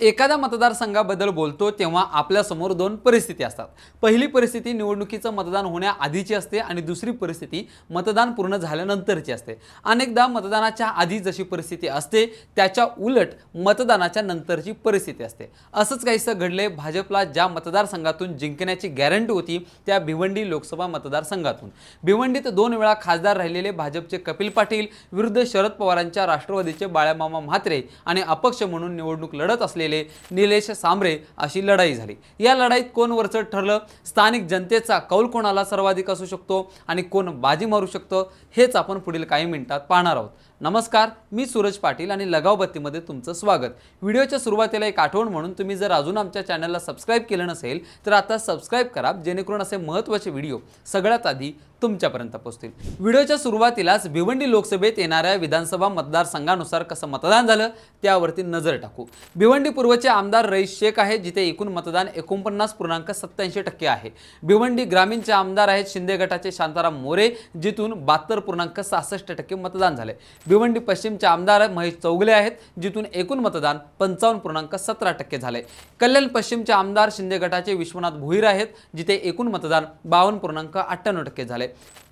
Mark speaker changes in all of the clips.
Speaker 1: एखाद्या मतदारसंघाबद्दल बोलतो तेव्हा आपल्यासमोर दोन परिस्थिती असतात. पहिली परिस्थिती निवडणुकीचं मतदान होण्याआधीची असते आणि दुसरी परिस्थिती मतदान पूर्ण झाल्यानंतरची असते. अनेकदा मतदानाच्या आधी जशी परिस्थिती असते त्याच्या उलट मतदानाच्या नंतरची परिस्थिती असते. असंच काहीसं घडले भाजपला ज्या मतदारसंघातून जिंकण्याची गॅरंटी होती त्या भिवंडी लोकसभा मतदारसंघातून. भिवंडीत दोन वेळा खासदार राहिलेले भाजपचे कपिल पाटील विरुद्ध शरद पवारांच्या राष्ट्रवादीचे बाळामामा म्हात्रे आणि अपक्ष म्हणून निवडणूक लढत असलेले निलेश सांबरे अशी लढाई झाली. या लढाईत कोण वरचढ ठरलं? स्थानिक जनतेचा कौल कोणाला सर्वाधिक असू शकतो? आणि कोण बाजी मारू शकतो? हेच आपण पुढील काही मिनिटात पाहणार आहोत. नमस्कार मी सूरज पाटील आणि लगावबत्तीमध्ये तुमचं स्वागत. व्हिडिओच्या सुरुवातीला एक आठवण म्हणून तुम्ही जर अजून आमच्या चॅनलला सबस्क्राईब केलं नसेल तर आता सबस्क्राईब करा जेणेकरून असे महत्त्वाचे व्हिडिओ सगळ्यात आधी तुमच्यापर्यंत पोहोचतील. व्हिडिओच्या सुरुवातीलाच भिवंडी लोकसभेत येणाऱ्या विधानसभा मतदारसंघानुसार कसं मतदान झालं त्यावरती नजर टाकू. भिवंडी पूर्वचे आमदार रईस शेख आहेत जिथे एकूण मतदान एकोणपन्नास पूर्णांक सत्याऐंशी टक्के आहे. भिवंडी ग्रामीणचे आमदार आहेत शिंदे गटाचे शांताराम मोरे जिथून बहात्तर पूर्णांक सहासष्ट टक्के मतदान झाले भिवंडी पश्चिमचे आमदार महेश चौगले आहेत जिथून एकूण मतदान पंचावन्न पूर्णांक सतरा टक्के झाले. कल्याण पश्चिमचे आमदार शिंदे गटाचे विश्वनाथ भोईर आहेत जिथे एकूण मतदान बावन्न पूर्णांक अठ्ठ्याण्णव टक्के झाले.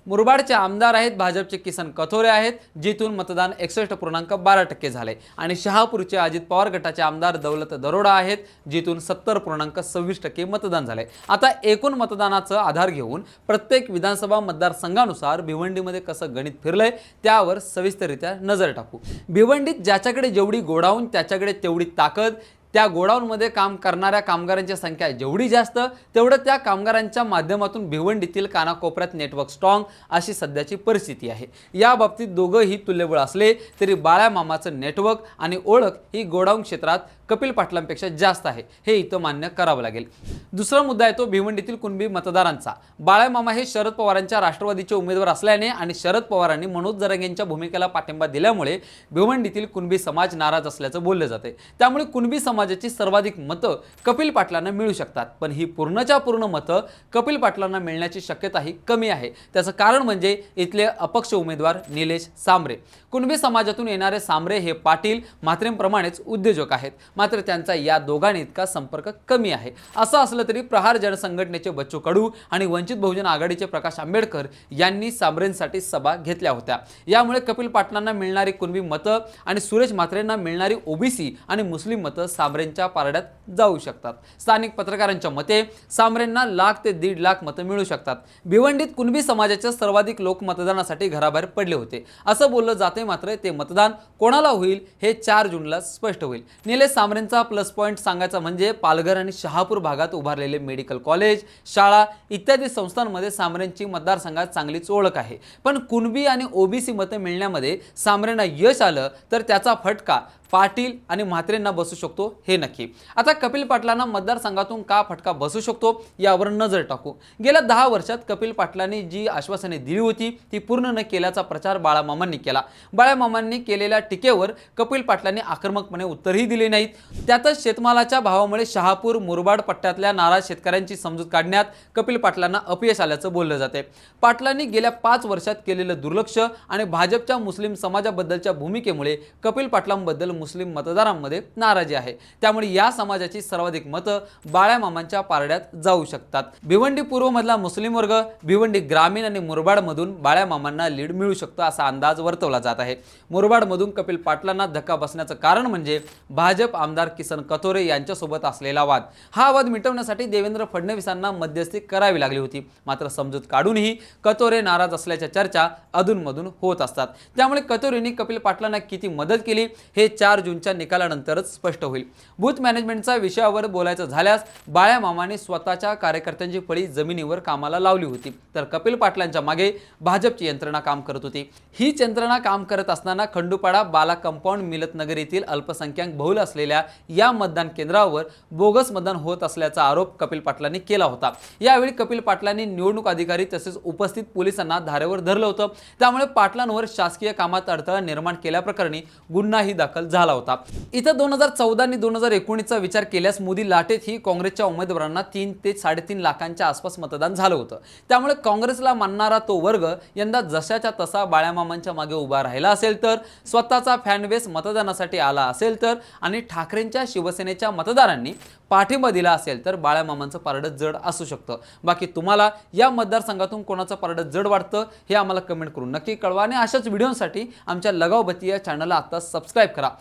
Speaker 1: मुरबाडचे आमदार आहेत भाजपचे किसन कथोरे आहेत जिथून मतदान एकसष्ट पूर्णांक बारा टक्के झाले. आणि शहापूरचे अजित पवार गटाचे आमदार दौलत दरोडा आहेत जिथून सत्तर पूर्णांक सव्वीस टक्के मतदान झाले. आता एकूण मतदानाचं आधार घेऊन प्रत्येक विधानसभा मतदारसंघानुसार भिवंडीमध्ये कसं गणित फिरलंय त्यावर सविस्तररित्या नजर टाकू. भिवंडीत ज्याच्याकडे जेवढी गोडाऊन त्याच्याकडे तेवढी ताकद त्या गोडाऊनमध्ये काम करणाऱ्या कामगारांची संख्या जेवढी जास्त तेवढं त्या कामगारांच्या माध्यमातून भिवंडीतील कानाकोपऱ्यात नेटवर्क स्ट्रॉंग अशी सध्याची परिस्थिती आहे. या बाबतीत दोघंही तुल्यबळ असले तरी बाळ्या मामाचं नेटवर्क आणि ओळख ही गोडाऊन क्षेत्रात कपिल पाटलांपेक्षा जास्त आहे हे इथं मान्य करावं लागेल. दुसरा मुद्दा आहे तो भिवंडीतील कुणबी मतदारांचा. बाळ्या मामा हे शरद पवारांच्या राष्ट्रवादीचे उमेदवार असल्याने आणि शरद पवारांनी मनोज जरंग यांच्या भूमिकेला पाठिंबा दिल्यामुळे भिवंडीतील कुणबी समाज नाराज असल्याचं बोललं जाते त्यामुळे कुणबी समाज समाजाची सर्वाधिक मतं कपिल पाटलांना मिळू शकतात. पण ही पूर्णच्या पूर्ण मतं कपिल पाटलांना मिळण्याची शक्यताही कमी आहे. त्याचं कारण म्हणजे इथले अपक्ष उमेदवार निलेश सांबरे कुणबी समाजातून येणारे सांबरे हे पाटील मात्रेंप्रमाणेच उद्योजक आहेत. मात्र त्यांचा या दोघांनी इतका संपर्क कमी आहे. असं असलं तरी प्रहार जनसंघटनेचे बच्चू कडू आणि वंचित बहुजन आघाडीचे प्रकाश आंबेडकर यांनी सांबरेंसाठी सभा घेतल्या होत्या. यामुळे कपिल पाटलांना मिळणारी कुणबी मतं आणि सुरेश म्हात्रेंना मिळणारी ओबीसी आणि मुस्लिम मतं सांबरेंच्या पारड्यात जाऊ शकतात. स्थानिक पत्रकारांच्या मते सांबरेंना लाख ते दीड लाख मतं मिळू शकतात. भिवंडीत कुणबी समाजाच्या सर्वाधिक लोक मतदानासाठी घराबाहेर पडले होते. असं बोललं जाते मात्र ते मतदान कोणाला होईल हे चार जूनला स्पष्ट होईल. निलेश सांबरेंचा प्लस पॉईंट सांगायचा म्हणजे पालघर आणि शहापूर भागात उभारलेले मेडिकल कॉलेज शाळा इत्यादी संस्थांमध्ये सांबरेंची मतदारसंघात चांगलीच ओळख आहे. पण कुणबी आणि ओबीसी मतं मिळण्यामध्ये सांबरेंना यश आलं तर त्याचा फटका पाटील आणि म्हात्रेंना बसू शकतो हे नक्की. आता कपिल पाटलांना मतदारसंघातून का फटका बसू शकतो यावर नजर टाकू. गेल्या दहा वर्षात कपिल पाटलांनी जी आश्वासने दिली होती ती पूर्ण न केल्याचा प्रचार बाळामामांनी केला. बाळामामांनी केलेल्या टीकेवर कपिल पाटलांनी आक्रमकपणे उत्तरही दिले नाहीत. त्यातच शेतमालाच्या भावामुळे शहापूर मुरबाड पट्ट्यातल्या नाराज शेतकऱ्यांची समजूत काढण्यात कपिल पाटलांना अपयश आल्याचं बोललं जाते पाटलांनी गेल्या पाच वर्षात केलेलं दुर्लक्ष आणि भाजपच्या मुस्लिम समाजाबद्दलच्या भूमिकेमुळे कपिल पाटलांबद्दल मुस्लिम मतदारांमध्ये नाराजी आहे. त्यामुळे या समाजाची सर्वाधिक मतं बाळ्या मामांच्या पारड्यात जाऊ शकतात. भिवंडी पूर्व मधला मुस्लिम वर्ग भिवंडी ग्रामीण आणि मुरबाडमधून बाळ्या मामांना लीड मिळू शकतो असा अंदाज वर्तवला जात आहे. मुरबाडमधून कपिल पाटलांना धक्का बसण्याचं कारण म्हणजे भाजप आमदार किसन कथोरे यांच्यासोबत असलेला वाद. हा वाद मिटवण्यासाठी देवेंद्र फडणवीसांना मध्यस्थी करावी लागली होती. मात्र समजूत काढूनही कथोरे नाराज असल्याच्या चर्चा अधूनमधून होत असतात. त्यामुळे कथोरेंनी कपिल पाटलांना किती मदत केली हे चार जूनच्या निकालानंतरच स्पष्ट होईल. बूथ मॅनेजमेंटच्या विषयावर बोलायचं झाल्यास बाळ्या मामाने स्वतःच्या कार्यकर्त्यांची फळी जमिनीवर कामाला लावली होती. तर कपिल पाटलांच्या मागे भाजपची यंत्रणा काम करत होती. हीच यंत्रणा काम करत असताना खंडूपाडा बाला कंपाऊंड मिलतनगर येथील अल्पसंख्याक बहुल असलेल्या या मतदान केंद्रावर बोगस मतदान होत असल्याचा आरोप कपिल पाटलांनी केला होता. यावेळी कपिल पाटलांनी निवडणूक अधिकारी तसेच उपस्थित पोलिसांना धारेवर धरलं होतं. त्यामुळे पाटलांवर शासकीय कामात अडथळा निर्माण केल्याप्रकरणी गुन्हाही दाखल झाला. झाला होता. इथं दोन हजार चौदा आणि दोन हजार एकोणीसचा विचार केल्यास मोदी लाटेत ही काँग्रेसच्या उमेदवारांना तीन ते साडेतीन लाखांच्या आसपास मतदान झालं होतं. त्यामुळे काँग्रेसला मानणारा तो वर्ग यंदा जशाच्या तसा बाळ्यामामांच्या मागे उभा राहिला असेल तर स्वतःचा फॅनबेस मतदानासाठी आला असेल तर आणि ठाकरेंच्या शिवसेनेच्या मतदारांनी पाठिंबा दिला असेल तर बाळ्यामामांचं पारडं जड असू शकतं. बाकी तुम्हाला या मतदारसंघातून कोणाचं पारडं जड वाटतं हे आम्हाला कमेंट करून नक्की कळवा आणि अशाच व्हिडिओसाठी आमच्या लगावबती या चॅनलला आत्ता सबस्क्राईब करा.